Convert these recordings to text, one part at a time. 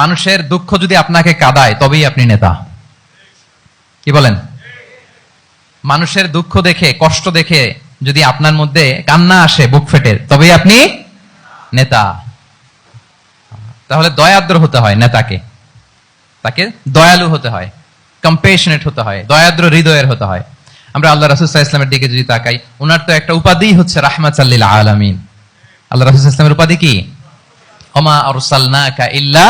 মানুষের দুঃখ যদি আপনাকে কাদায়, তবেই আপনি নেতা। কি বলেন? মানুষের দুঃখ দেখে, কষ্ট দেখে যদি আপনার মধ্যে কান্না আসে, বুক ফেটে, তবেই আপনি নেতা। তাহলে দয়াদ্র হতে হয় নেতাকে। তাকে দয়ালু হতে হয় কম্পেশনেট হতে হয়, দয়াদ্র হৃদয়ের হতে হয়। আমরা আল্লাহ রাসুল্লাহ ইসলামের দিকে যদি তাকাই ওনার তো একটা উপাধি হচ্ছে রাহমাত আল্লিল আলামিন। আল্লাহ রাসুল ইসলামের উপাধি কি? আরসালনাকা ইল্লা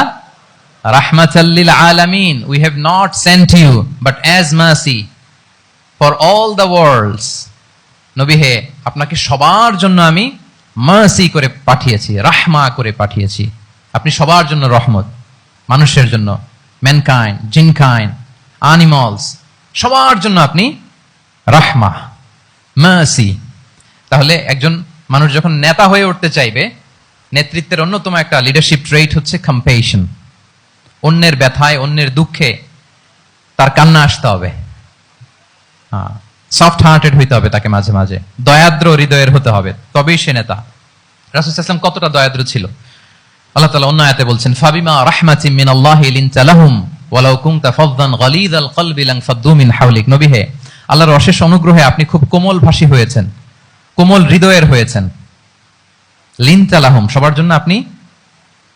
আলামিন we have not sent you but as mercy for all the worlds নবী হে, আপনাকে সবার জন্য আমি মার্সি করে পাঠিয়েছি, রাহমা করে পাঠিয়েছি। আপনি সবার জন্য রহমত, মানুষের জন্য ম্যানকাইন্ড জিনকাইন আনিমালস সবার জন্য আপনি রাহমা মার্সি তাহলে একজন মানুষ যখন নেতা হয়ে উঠতে চাইবে, নেতৃত্বের অন্যতম একটা লিডারশিপ ট্রেট হচ্ছে কম্পেশন অন্যের ব্যথায়, অন্যের দুঃখে তার কান্না আসতে হবে। সফট হার্টেড হইতে হবে তাকে মাঝে মাঝে। দয়াদ্র হৃদয়ের হতে হবে, তবেই সে নেতা। রাসুল ইসলাম কতটা দয়াদ্র ছিল? আল্লাহ তাআলা অন্য আয়াতে বলছেন, ফাবিমা রাহমাতিম মিন আল্লাহি ওয়ালাউ নবী হে, আল্লাহর অশেষ অনুগ্রহে আপনি খুব কোমল ভাষী হয়েছেন, কোমল হৃদয়ের হয়েছেন। লিনতা লাহুম সবার জন্য আপনি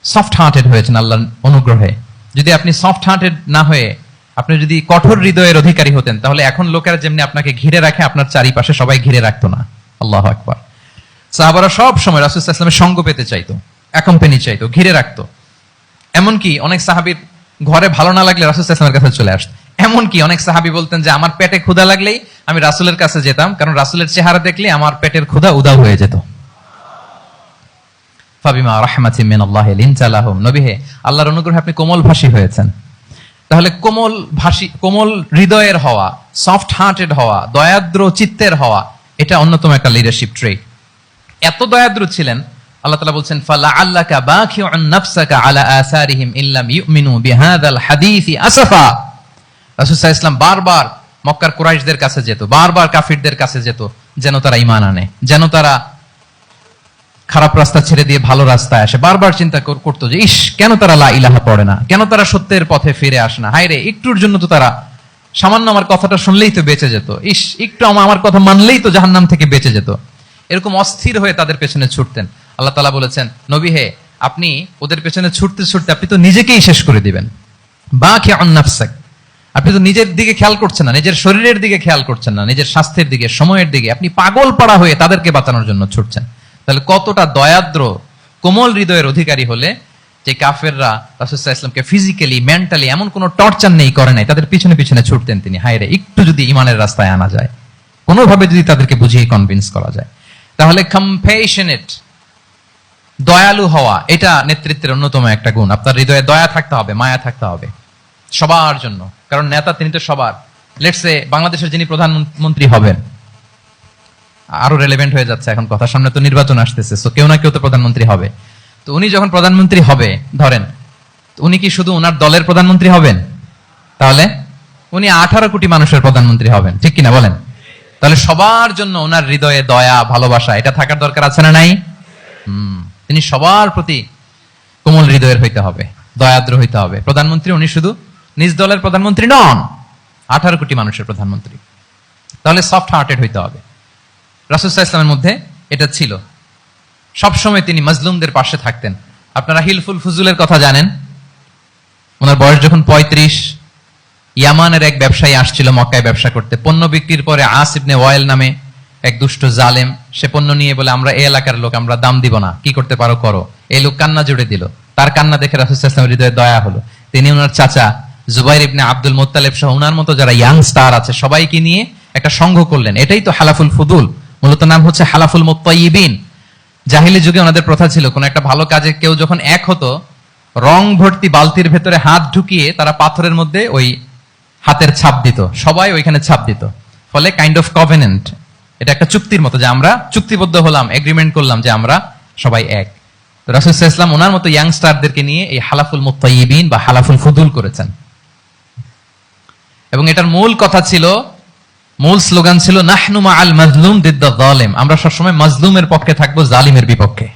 সফট হার্টেড হয়েছেন আল্লাহর অনুগ্রহে। যদি আপনি সফট হার্টেড না হয়ে আপনি যদি কঠোর হৃদয়ের অধিকারী হতেন, তাহলে এখন লোকেরা যেমনি আপনাকে ঘিরে রাখে, আপনার চারিপাশে সবাই ঘিরে রাখতো না। আল্লাহ আকবার। সাহাবারা সব সময় রাসুল ইসলামের সঙ্গ পেতে চাইতো অ্যাকম্পানি চাইতো, ঘিরে রাখতো। এমনকি অনেক সাহাবির ঘরে ভালো না লাগলে রাসুল ইসলামের কাছে চলে আসতো। এমনকি অনেক সাহাবি বলতেন যে, আমার পেটে ক্ষুধা লাগলেই আমি রাসুলের কাছে যেতাম, কারণ রাসুলের চেহারা দেখলে আমার পেটের ক্ষুধা উদাও হয়ে যেত। ফাবিমা রাহমাতি মিন আল্লাহ লিনতা লাহুম। নবী আল্লাহর অনুগ্রহে আপনি কোমল ভাষী হয়েছেন। তাহলে কোমল ভাষী, কোমল হৃদয়ের হওয়া সফট হার্টেড হওয়া, দয়াদ্র চিত্তের হওয়া, এটা অন্যতম একটা লিডারশিপ ট্রেট এত দয়াদ্র ছিলেন, আল্লাহ তাআলা বলছেন ফালা আল্লাকা বাখিউন নাফসাকা আলা আসারিহিম ইল্লাম ইউমিনু বিহাদাল হাদিসি আসাফা। রাসূল ওয়াসাল্লাম বারবার মক্কার কুরাইশদের কাছে যেত, বারবার কাফিরদের কাছে যেত, যেন তারা ঈমান আনে, যেন তারা খারাপ রাস্তা ছেড়ে দিয়ে ভালো রাস্তায় আসে। বারবার চিন্তা করতো যে, ইস, কেন তারা লা ইলাহা পড়ে না? কেন তারা সত্যের পথে ফিরে আসে না? হায় রে একটুর জন্য তো তারা সামান্য আমার কথাটা শুনলেই তো বেঁচে যেত। ইস, একটু আমা- আমার কথা মানলেই তো জাহান্নাম থেকে বেঁচে যেত। এরকম অস্থির হয়ে তাদের পেছনে ছুটতেন। আল্লাহ তালা বলেছেন, নবী হে, আপনি ওদের পেছনে ছুটতে ছুটতে আপনি তো নিজেকেই শেষ করে দিবেন। বা খেয়ে অন্নাফসাক আপনি তো নিজের দিকে খেয়াল করছেন না, নিজের শরীরের দিকে খেয়াল করছেন না, নিজের স্বাস্থ্যের দিকে, সময়ের দিকে। আপনি পাগল পাড়া হয়ে তাদেরকে বাঁচানোর জন্য ছুটছেন। তাহলে কতটা দয়াদ্র, কোমল হৃদয়ের অধিকারী হলে যে কাফেররা রাসুসাহ ইসলামকে ফিজিক্যালি মেন্টালি এমন কোনো টর্চার নেই করে নাই, তাদের পিছনে পিছনে ছুটতেন তিনি। হায়রে একটু যদি ইমানের রাস্তায় আনা যায়, কোনোভাবে যদি তাদেরকে বুঝিয়ে কনভিন্স করা যায়। তাহলে কম্পেশনেট দয়ালু হওয়া, এটা নেতৃত্বের অন্যতম একটা গুণ। আপনার হৃদয়ে দয়া থাকতে হবে, মায়া থাকতে হবে, সবার জন্য। কারণ নেতা তিনি তো সবার। লেটসে বাংলাদেশের যিনি প্রধানমন্ত্রী হবেন আরও রেলেভেন্ট হয়ে যাচ্ছে এখন কথা সামনে তো নির্বাচন আসতেছে তো কেউ না কেউ তো প্রধানমন্ত্রী হবে। তো উনি যখন প্রধানমন্ত্রী হবে ধরেন উনি কি শুধু ওনার দলের প্রধানমন্ত্রী হবেন? তাহলে উনি আঠারো কোটি মানুষের প্রধানমন্ত্রী হবেন ঠিক কিনা বলেন? তাহলে সবার জন্য ওনার হৃদয়ে দয়া ভালোবাসা এটা থাকার দরকার আছে না নাই? হুম, তিনি সবার প্রতি কোমল হৃদয়ের হইতে হবে দয়াদ্র হইতে হবে। প্রধানমন্ত্রী উনি শুধু নিজ দলের প্রধানমন্ত্রী নন আঠারো কোটি মানুষের প্রধানমন্ত্রী। তাহলে সফট হার্টেড হইতে হবে। রাসুসাহ ইসলামের মধ্যে এটা ছিল। সবসময় তিনি মজলুমদের পাশে থাকতেন। আপনারা হিলফুল ফুজুলের কথা জানেন। ওনার বয়স যখন পঁয়ত্রিশ, ইয়ামানের এক ব্যবসায়ী আসছিল মক্কায় ব্যবসা করতে। পণ্য বিক্রির পরে আসিবনে ওয়াইল নামে এক দুষ্ট জালেম, সে পণ্য নিয়ে বলে, আমরা এ এলাকার লোক, আমরা দাম দিব না। কি করতে পারো, করো। এই লোক কান্না জুড়ে দিল। তার কান্না দেখে রাসুসাহ হৃদয়ে দয়া হলো। তিনি ওনার চাচা জুবাইর ইবনে আব্দুল মোত্তালেব সহ ওনার মতো যারা ইয়াং স্টার আছে, সবাইকে নিয়ে একটা সংঘ করলেন। এটাই তো হালাফুল ফুদুল। মূলত নাম হচ্ছে হালাফুল মোত্তাইবিন জাহিলি যুগে ওনাদের প্রথা ছিল, কোন একটা ভালো কাজে কেউ যখন এক হতো, রং ভর্তি বালতির ভেতরে হাত ঢুকিয়ে তারা পাথরের মধ্যে ওই হাতের ছাপ দিত, সবাই ওইখানে ছাপ দিত। ফলে কাইন্ড অফ কভেনেন্ট এটা একটা চুক্তির মতো যে আমরা চুক্তিবদ্ধ হলাম এগ্রিমেন্ট করলাম যে আমরা সবাই এক। তো রাসুল ইসলাম ওনার মতো ইয়াংস্টারদেরকে নিয়ে এই হালাফুল মুত্তাইবিন বা হালাফুল ফুদুল করেছেন। এবং এটার মূল কথা ছিল মূল স্লোগান ছিল নাহনুমা আল মাজলুম দিদ্দা জালেম। আমরা সবসময় মজলুমের পক্ষে থাকব, জালিমের বিপক্ষে।